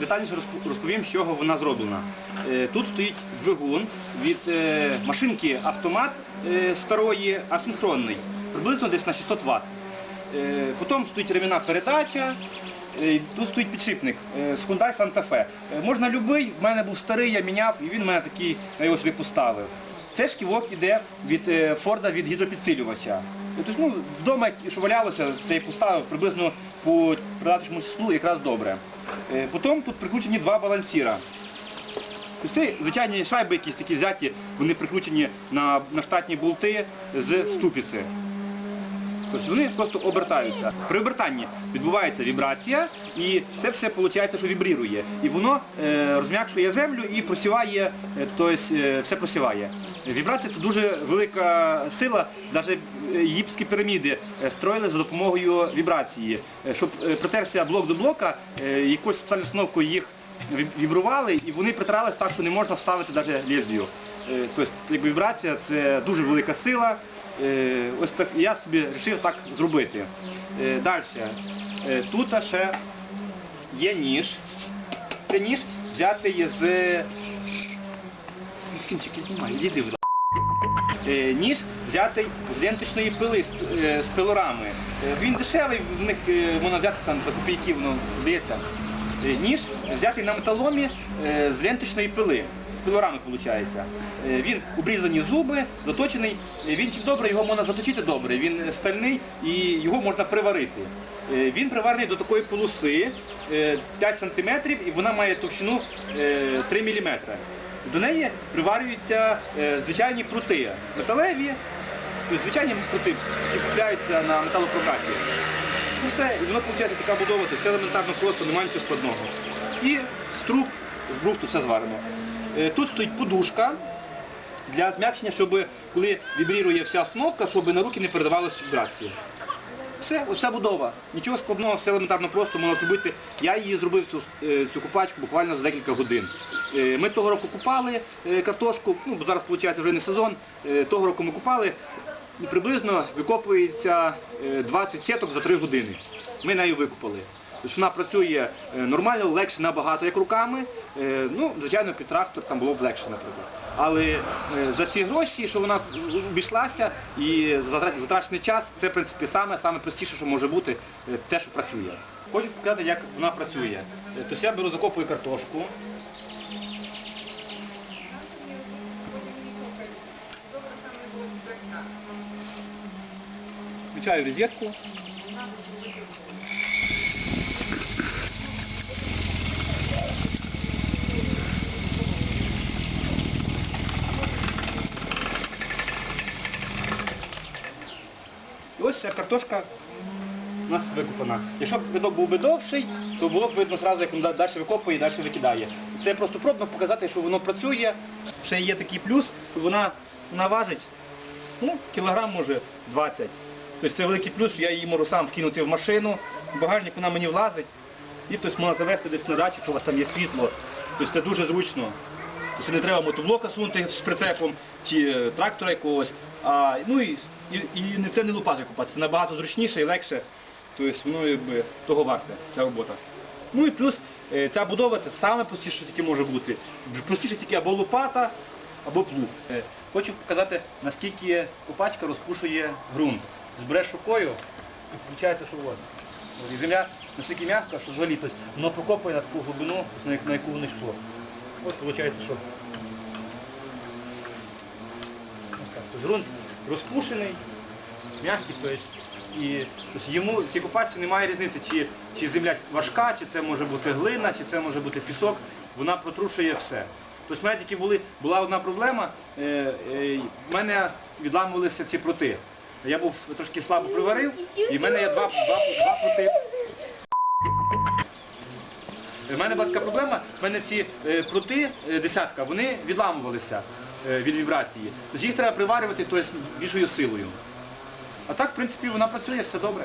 детальніше розп- розповім, з чого вона зроблена. Е, Тут стоїть двигун від е, машинки автомат е, старої, асинхронний, приблизно десь на 600 Вт. Потім стоїть ремінна передача, тут стоїть підшипник з Hyundai Santa Fe. Можна любий, в мене був старий, я міняв, і він мене такий, я його собі поставив. Це шківок іде від Форда від гідропідсилювача. Тобто, ну, вдома, що валялося, це я поставив приблизно по придаточному числу якраз добре. Е, Потім тут прикручені два балансіра. Тобто Це звичайні шайби, якісь такі взяті, вони прикручені на, на штатні болти з ступиці. Тобто вони просто обертаються. При обертанні відбувається вібрація, і це все виходить, що вібрірує. І воно е, розм'якшує землю і просіває, тобто все просіває. Вібрація це дуже велика сила. Навіть єгипетські піраміди строїли за допомогою вібрації. Щоб притерся блок до блока, якоюсь спеціальною установкою їх віб- вібрували, і вони притирались так, що не можна вставити навіть лезвію. Тобто вібрація це дуже велика сила. Е, Ось так я собі вирішив так зробити. Далі. Тут ще є ніж. Це ніж взятий з. Сінчики знімай, іди ви. Е, Ніж взятий з ленточної пили з, е, пилорами. Е, Він дешевий, в них е, можна взяти там за копійки, воно здається. Е, Ніж взятий на металомі е, з ленточної пили. З виходить. Він обрізані зуби, заточений. Е, Він добре, його можна заточити добре. Він стальний і його можна приварити. Е, Він приварений до такої полоси е, 5 см і вона має товщину е, 3 мм. До неї приварюються е, звичайні прути металеві, звичайні прути, які купляються на металопрокаті. І все, і воно виходить така будова, все елементарно просто, немає нічого складного. І з труб, з брухту все зварено. Е, Тут стоїть подушка для зм'якшення, щоб коли вібрірує вся установка, щоб на руки не передавалися вібрації. Все, вся будова. Нічого складного, все елементарно просто можна зробити. Я її зробив цю, е, цю купачку буквально за декілька годин. Е, Ми того року купали картошку, ну зараз виходить вже не сезон. Того року ми купали. І приблизно викопується е, 20 сіток за 3 години. Ми нею викупали. Тобто вона працює е, нормально, легше набагато, як руками. Е, Ну, звичайно, під трактор там було б легше, наприклад. Але е, за ці гроші, що вона обійшлася і за затрачений час, це в принципі саме, саме простіше, що може бути, те, що працює. Хочу показати, як вона працює. Тобто я беру закопую картошку. Включаю розетку. І ось ця картошка у нас викопана. Якщо б видок був би довший, то було б видно зразу, як він далі викопує і далі викидає. Це просто пробно показати, що воно працює. Ще є такий плюс, що вона, вона важить ну, кілограм може 20. Тобто це великий плюс, я її можу сам вкинути в машину, в багажник вона мені влазить. І тобто, можна завести десь на дачу, якщо у вас там є світло. Тобто це дуже зручно. Тобто не треба мотоблока сунути з прицепом чи е, трактора якогось. А, ну і, і, і це не лопатою купати, це набагато зручніше і легше. Тобто воно якби того варте, ця робота. Ну і плюс е, ця будова це саме простіше, що тільки може бути. Простіше тільки або лопата, або плуг. Е, Хочу показати, наскільки опачка розпушує ґрунт. Збереш рукою і виходить, що воно. І земля настільки м'яка, що взагалі тобто, воно прокопує на таку глибину, на яку воно йшло. Ось виходить, що ось так, тобто ґрунт розпушений, м'який, тобто, і тобто, йому цій купачці немає різниці, чи, чи земля важка, чи це може бути глина, чи це може бути пісок, вона протрушує все. Тобто в мене тільки були, була одна проблема, е, е, в мене відламувалися ці прути. Я був трошки слабо приварив, і в мене є два, два, два прути. У мене була така проблема, в мене ці е, прути, е, десятка, вони відламувалися е, від вібрації. Тож їх треба приварювати тобто, більшою силою. А так, в принципі, вона працює, все добре.